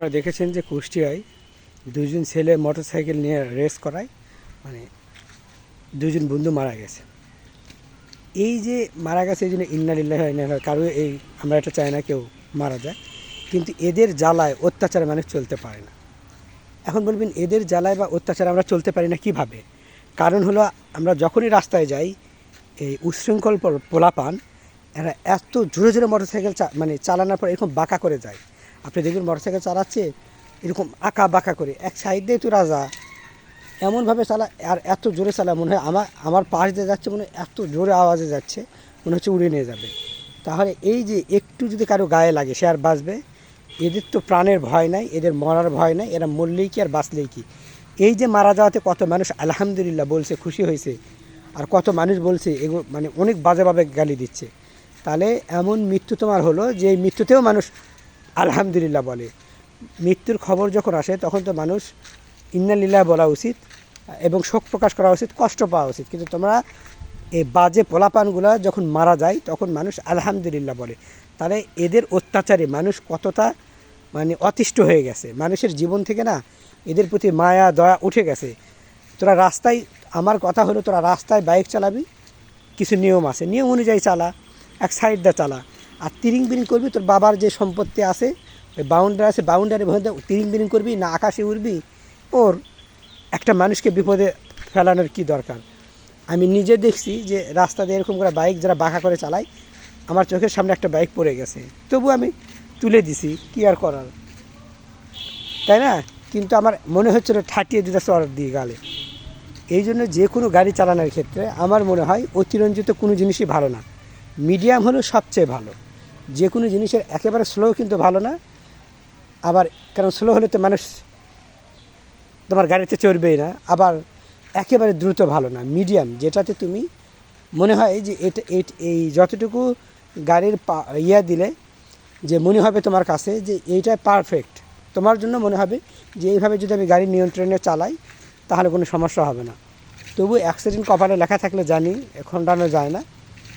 আপনারা দেখেছেন যে কুষ্টিয়ায় দুজন ছেলে মোটরসাইকেল নিয়ে রেস করায় মানে দুজন বন্ধু মারা গেছে। এই যে মারা গেছে, এই জন্য ইন্নালিল্লাহ কারও এই আমরা এটা চাই না কেউ মারা যায়, কিন্তু এদের জ্বালায় অত্যাচারে মানুষ চলতে পারে না। এখন বলবেন, এদের জ্বালায় বা অত্যাচারে আমরা চলতে পারি না কীভাবে? কারণ হলো, আমরা যখনই রাস্তায় যাই, এই উশৃঙ্খল পোলাপান, এরা এত জোরে জোরে মোটরসাইকেল চা- মানে চালানোর পর এরকম বাঁকা করে যায়। আপনি দেখবেন মোটরসাইকেল চালাচ্ছে, এরকম আঁকা বাঁকা করে, এক সাইড দিয়ে তো রাজা। এমনভাবে চালা, আর এত জোরে চালা, মনে হয় আমার আমার পাশ দিয়ে যাচ্ছে মনে হয়, এত জোরে আওয়াজে যাচ্ছে, মনে হচ্ছে উড়ে নিয়ে যাবে। তাহলে এই যে একটু যদি কারও গায়ে লাগে, সে আর বাঁচবে? এদের তো প্রাণের ভয় নাই, এদের মরার ভয় নাই, এরা মরলেই কি আর বাঁচলেই কি? এই যে মারা যাওয়াতে কত মানুষ আলহামদুলিল্লাহ বলছে, খুশি হয়েছে, আর কত মানুষ বলছে এগুলো মানে অনেক বাজেভাবে গালি দিচ্ছে। তাহলে এমন মৃত্যু তোমার হলো, যে মৃত্যুতেও মানুষ আলহামদুলিল্লাহ বলে। মৃত্যুর খবর যখন আসে, তখন তো মানুষ ইন্নালিল্লাহ বলা উচিত এবং শোক প্রকাশ করা উচিত, কষ্ট পাওয়া উচিত। কিন্তু তোমরা এই বাজে পোলাপানগুলো যখন মারা যায়, তখন মানুষ আলহামদুলিল্লাহ বলে। তাহলে এদের অত্যাচারে মানুষ কতটা মানে অতিষ্ঠ হয়ে গেছে। মানুষের জীবন থেকে না এদের প্রতি মায়া, দয়া উঠে গেছে। তোরা রাস্তায়, আমার কথা হলো তোরা রাস্তায় বাইক চালাবি, কিছু নিয়ম আছে। নিয়ম অনুযায়ী চালা, এক সাইড দিয়ে চালা। আর তিরিং বিরিং করবি, তোর বাবার যে সম্পত্তি আছে, ওই বাউন্ডারি আছে বাউন্ডারি মধ্যে তিরিং বিরিং করবি, না আকাশে উড়বি, ওর একটা মানুষকে বিপদে ফেলানোর কি দরকার? আমি নিজে দেখছি যে রাস্তা দিয়ে এরকম করে বাইক যারা বাঁকা করে চালায়, আমার চোখের সামনে একটা বাইক পড়ে গেছে। তবু আমি তুলে দিছি, কি আর করার? তাই না? কিন্তু আমার মনে হচ্ছিল ঠাটিয়ে দিতে চর দিয়ে গালে। এই জন্য যে কোনো গাড়ি চালানোর ক্ষেত্রে আমার মনে হয় অতিরঞ্জিত কোনো জিনিসই ভালো না। মিডিয়াম হলো সবচেয়ে ভালো। যে কোনো জিনিসের একেবারে স্লো কিন্তু ভালো না। আবার কারণ স্লো হলে তো মানুষ তোমার গাড়িতে চড়বেই না। আবার একেবারে দ্রুত ভালো না মিডিয়াম যেটাতে তুমি মনে হয় যে এটা এই যতটুকু গাড়ির পা, ইয়া দিলে যে মনে হবে তোমার কাছে যে এইটা পারফেক্ট তোমার জন্য মনে হবে যে এইভাবে যদি আমি গাড়ি নিয়ন্ত্রণে চালাই, তাহলে কোনো সমস্যা হবে না। তবু অ্যাক্সিডেন্ট কপালে লেখা থাকলে জানি এখন খণ্ডানো যায় না।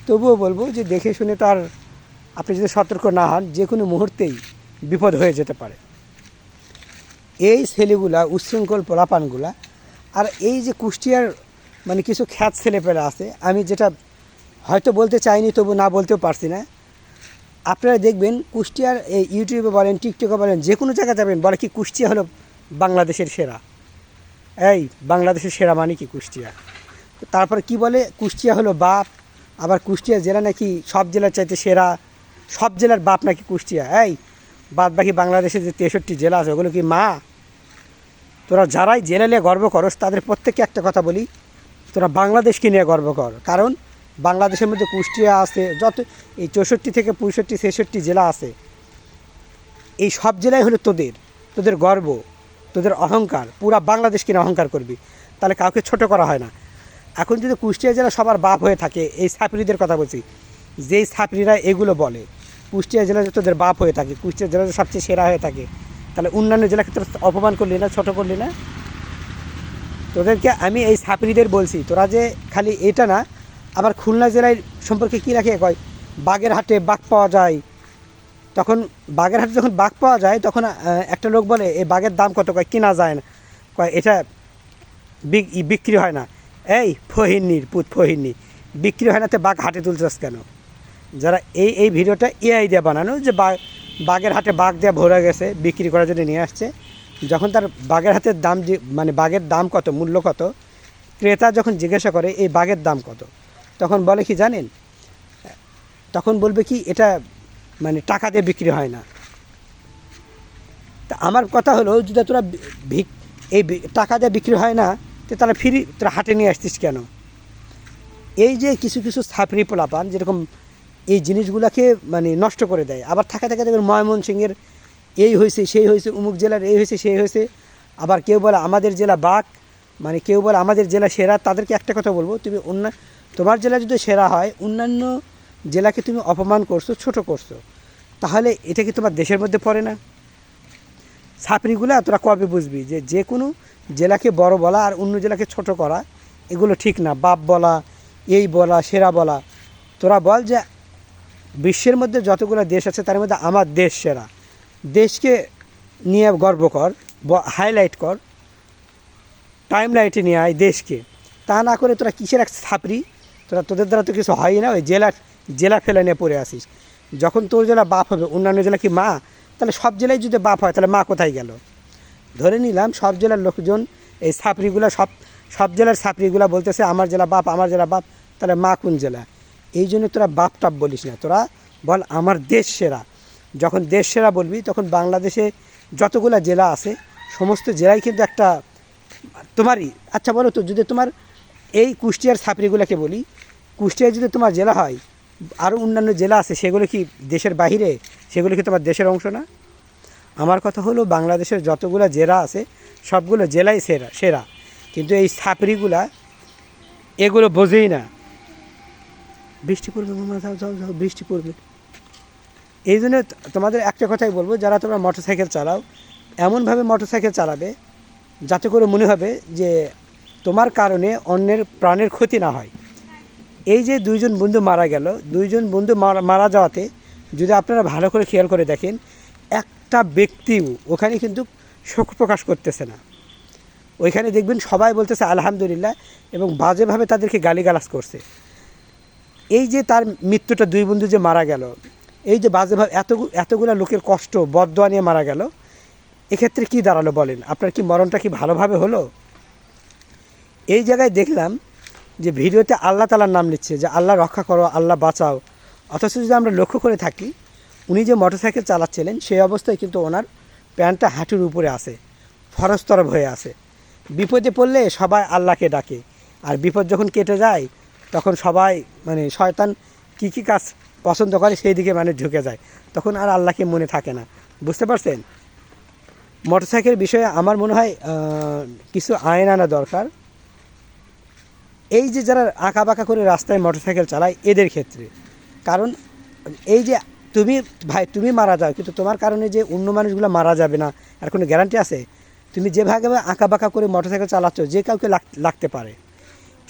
তবুও বলব যে দেখে শুনে তো আর আপনি যদি সতর্ক না হন, যে কোনো মুহূর্তেই বিপদ হয়ে যেতে পারে। এই ছেলেগুলা, উচ্ছৃঙ্খল পোলাপানগুলা, আর এই যে কুষ্টিয়ার মানে কিছু খ্যাত ছেলেপেলে আছে, আমি যেটা হয়তো বলতে চাইনি, তবু না বলতেও পারছি না। আপনারা দেখবেন, কুষ্টিয়ার এই ইউটিউবে বলেন, টিকটকে বলেন, যে কোনো জায়গায় যাবেন, বলে কি কুষ্টিয়া হলো বাংলাদেশের সেরা? এই, বাংলাদেশের সেরা মানে কি কুষ্টিয়া? তারপর কি বলে, কুষ্টিয়া হলো বাপ, আবার কুষ্টিয়া জেলা নাকি সব জেলার চাইতে সেরা? সব জেলার বাপ নাকি কুষ্টিয়া, এই বাদ বাকি বাংলাদেশের যে তেষট্টি জেলা আছে, ওগুলো কি মা? তোরা যারাই জেলা নিয়ে গর্ব করস, তাদের প্রত্যেককে একটা কথা বলি, তোরা বাংলাদেশকে নিয়ে গর্ব কর। কারণ বাংলাদেশের মধ্যে কুষ্টিয়া আছে, যত এই চৌষট্টি থেকে পঁয়ষট্টি, ছেষট্টি জেলা আছে, এই সব জেলায় হলো তোদের তোদের গর্ব, তোদের অহংকার, পুরা বাংলাদেশকে নিয়ে অহংকার করবি। তাহলে কাউকে ছোট করা হয় না। এখন যদি কুষ্টিয়া জেলা সবার বাপ হয়ে থাকে, এই ছাত্রীদের কথা বলছি যেই ছাত্রীরা এগুলো বলে, কুষ্টিয়া জেলা তোদের বাপ হয়ে থাকে, কুষ্টিয়া জেলা সবচেয়ে সেরা হয়ে থাকে, তাহলে অন্যান্য জেলাকে তোরা অপমান করলি না, ছোটো করলি না? তোদেরকে আমি এই ছাত্রীদের বলছি, তোরা যে খালি এটা না, আবার খুলনা জেলায় সম্পর্কে কী রাখে? কয় বাগের হাটে বাঘ পাওয়া যায়। তখন বাগের হাটে যখন বাঘ পাওয়া যায়, তখন একটা লোক বলে এই বাঘের দাম কত? কয়, কেনা যায় না। কয়, এটা বিক- বিক্রি হয় না। এই ফহিন্নির পুত, ফহিন্নি, বিক্রি হয় না, তো বাঘ হাটে তুলছস কেন? যারা এই এই ভিডিওটা এআই দিয়ে বানানো, যে বাঘ বাঘের হাটে বাঘ দিয়ে ভরে গেছে, বিক্রি করার জন্য নিয়ে আসছে। যখন তার বাঘের হাতের দাম মানে বাঘের দাম কত, মূল্য কত, ক্রেতা যখন জিজ্ঞাসা করে, এই বাঘের দাম কত? তখন বলে কি, জানেন, তখন বলবে কি, এটা মানে টাকা দিয়ে বিক্রি হয় না। তা আমার কথা হলো, যদি তোরা এই টাকা দিয়ে বিক্রি হয় না, তো তাহলে ফ্রি, তোরা হাটে নিয়ে আসতিস কেন? এই যে কিছু কিছু ছাপড়ি পোলাপান, যেরকম এই জিনিসগুলোকে মানে নষ্ট করে দেয়। আবার থাকা থাকা দেখবেন ময়মনসিংহের এই হয়েছে সেই হয়েছে উমুক জেলার এই হয়েছে সেই হয়েছে আবার কেউ বলে আমাদের জেলা বাঘ মানে কেউ বলে আমাদের জেলা সেরা, তাদেরকে একটা কথা বলব, তুমি অন্য, তোমার জেলা যদি সেরা হয়, অন্যান্য জেলাকে তুমি অপমান করছ, ছোট করছ, তাহলে এটা কি তোমার দেশের মধ্যে পড়ে না? ছাপড়িগুলা তোরা কবে বুঝবি যে যে কোনো জেলাকে বড় বলা আর অন্য জেলাকে ছোট করা, এগুলো ঠিক না। বাপ বলা, এই বলা, সেরা বলা। তোরা বল যে বিশ্বের মধ্যে যতগুলো দেশ আছে, তার মধ্যে আমার দেশ সেরা। দেশকে নিয়ে গর্ব কর হাইলাইট কর টাইম লাইটে নিয়ে আয় দেশকে। তা না করে তোরা কিসের এক ছাপরি তোরা তোদের দ্বারা তো কিছু হয় না, ওই জেলা জেলা ফেলে নিয়ে পড়ে আসিস যখন তোর জেলা বাপ হবে, অন্যান্য জেলা কি মা? তাহলে সব জেলায় যদি বাপ হয়, তাহলে মা কোথায় গেল? ধরে নিলাম সব জেলার লোকজন এই ছাপড়িগুলো সব সব জেলার ছাপড়িগুলো বলতেছে, আমার জেলা বাপ, আমার জেলা বাপ, তাহলে মা কোন জেলা? এই জন্য তোরা বাপ টাপ বলিস না। তোরা বল আমার দেশ সেরা। যখন দেশ সেরা বলবি, তখন বাংলাদেশে যতগুলো জেলা আছে, সমস্ত জেলায় কিন্তু একটা তোমারই আচ্ছা বলো তো, যদি তোমার এই কুষ্টিয়ার ছাপড়িগুলোকে বলি, কুষ্টিয়ায় যদি তোমার জেলা হয় আরও অন্যান্য জেলা আছে, সেগুলো কি দেশের বাহিরে সেগুলো কি তোমার দেশের অংশ না? আমার কথা হলো বাংলাদেশের যতগুলো জেলা আছে, সবগুলো জেলাই সেরা সেরা। কিন্তু এই ছাপড়িগুলা এগুলো বোঝেই না। বৃষ্টি পড়বে মামা যাও যাও যাও, বৃষ্টি পড়বে। এই জন্য তোমাদের একটা কথাই বলব, যারা তোমরা মোটরসাইকেল চালাও, এমনভাবে মোটরসাইকেল চালাবে, যাতে করে মনে হবে যে তোমার কারণে অন্যের প্রাণের ক্ষতি না হয়। এই যে দুইজন বন্ধু মারা গেল, দুইজন বন্ধু মারা মারা যাওয়াতে যদি আপনারা ভালো করে খেয়াল করে দেখেন, একটা ব্যক্তিও ওখানে কিন্তু শোক প্রকাশ করতেছে না। ওইখানে দেখবেন সবাই বলতেছে, আলহামদুলিল্লাহ, এবং বাজেভাবে তাদেরকে গালিগালাজ করছে। এই যে তার মৃত্যুটা দুই বন্ধু যে মারা গেল, এই যে বাজেভাবে এত এতগুলা লোকের কষ্ট বদয়া নিয়ে মারা গেল, এক্ষেত্রে কি দাঁড়াল বলেন? আপনার কি মরণটা কি ভালোভাবে হলো? এই জায়গায় দেখলাম যে ভিডিওতে আল্লাহ তালার নাম নিচ্ছে যে আল্লাহ রক্ষা করো, আল্লাহ বাঁচাও। অথচ যদি আমরা লক্ষ্য করে থাকি, উনি যে মোটরসাইকেল চালাচ্ছিলেন, সেই অবস্থায় কিন্তু ওনার প্যান্টটা হাঁটুর উপরে আসে ফরস্তরব হয়ে আসে বিপদে পড়লে সবাই আল্লাহকে ডাকে। আর বিপদ যখন কেটে যায় তখন সবাই মানে শয়তান কী কী কাজ পছন্দ করে সেই দিকে মানে ঝুঁকে যায়। তখন আর আল্লাহকে মনে থাকে না। বুঝতে পারছেন? মোটরসাইকেল বিষয়ে আমার মনে হয় কিছু আইন আনা দরকার। এই যে যারা আঁকা বাঁকা করে রাস্তায় মোটরসাইকেল চালায়, এদের ক্ষেত্রে। কারণ এই যে তুমি, ভাই, তুমি মারা যাও, কিন্তু তোমার কারণে যে অন্য মানুষগুলো মারা যাবে না, আর কোনো গ্যারান্টি আছে? তুমি যেভাবে আঁকা বাঁকা করে মোটরসাইকেল চালাচ্ছ, যে কাউকে লাগ- লাগতে পারে।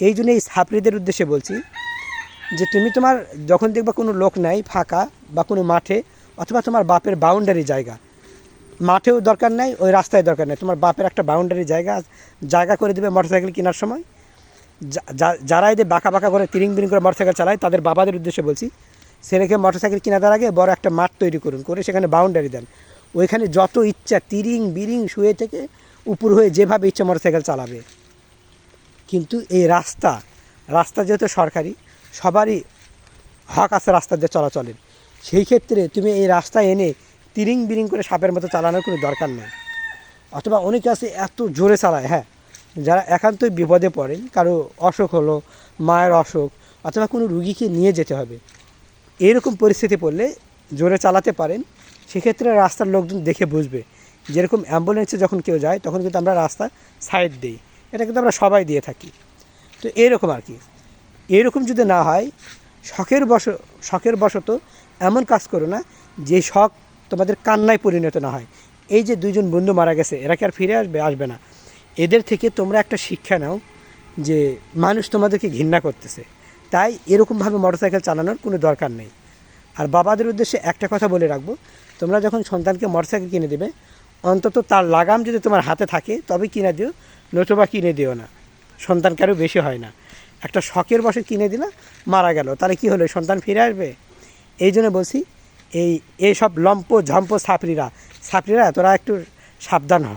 এই জন্য এই ছাত্রীদের উদ্দেশ্যে বলছি যে তুমি তোমার যখন দেখবা কোনো লোক নাই ফাঁকা বা কোনো মাঠে অথবা তোমার বাপের বাউন্ডারি জায়গা, মাঠেও দরকার নাই, ওই রাস্তায় দরকার নেই। তোমার বাপের একটা বাউন্ডারি জায়গা জায়গা করে দেবে মোটরসাইকেল কেনার সময়। যারা এদের বাঁকা বাঁকা করে তিরিং বিরিং করে মোটরসাইকেল চালায়, তাদের বাবাদের উদ্দেশ্যে বলছি, ছেলেকে মোটরসাইকেল কিনা দেওয়ার আগে বড় একটা মাঠ তৈরি করুন, করে সেখানে বাউন্ডারি দেন। ওইখানে যত ইচ্ছা তিরিং বিরিং শুয়ে থেকে উপর হয়ে যেভাবে ইচ্ছা মোটরসাইকেল চালাবে। কিন্তু এই রাস্তা রাস্তা যেহেতু সরকারি, সবারই হক আছে রাস্তা দিয়ে চলাচলের। সেই ক্ষেত্রে তুমি এই রাস্তায় এনে তিরিং বিরিং করে সাপের মতো চালানোর কোনো দরকার নেই। অথবা অনেকে আছে এত জোরে চালায় হ্যাঁ? যারা একান্তই বিপদে পড়েন কারও অসুখ হলো, মায়ের অসুখ, অথবা কোনো রুগীকে নিয়ে যেতে হবে। এরকম পরিস্থিতি পড়লে জোরে চালাতে পারেন, সেক্ষেত্রে রাস্তার লোকজন দেখে বুঝবে। যেরকম অ্যাম্বুলেন্সে যখন কেউ যায়, তখন কিন্তু আমরা রাস্তা সাইড দিই। এটা কিন্তু আমরা সবাই দিয়ে থাকি। তো এরকম আর কি। এরকম যদি না হয়, শখের বশ, শখের বশত এমন কাজ করো না যে শখ তোমাদের কান্নায় পরিণত না হয়। এই যে দুইজন বন্ধু মারা গেছে, এরা কি আর ফিরে আসবে? আসবে না। এদের থেকে তোমরা একটা শিক্ষা নাও যে মানুষ তোমাদেরকে ঘৃণা করতেছে। তাই এরকমভাবে মোটরসাইকেল চালানোর কোনো দরকার নেই। আর বাবাদের উদ্দেশ্যে একটা কথা বলে রাখব, তোমরা যখন সন্তানকে মোটরসাইকেল কিনে দেবে, অন্তত তার লাগাম যদি তোমার হাতে থাকে তবে কিনে দিও। নতুবা কিনে দিও না। সন্তান কারও বেশি হয় না। একটা শখের বসে কিনে দিলা মারা গেল। তাহলে কি হলো? সন্তান ফিরে আসবে? এই জন্য বলছি, এই এইসব লম্প ঝম্প ছাপড়িরা ছাপড়িরা তোরা একটু সাবধান হ।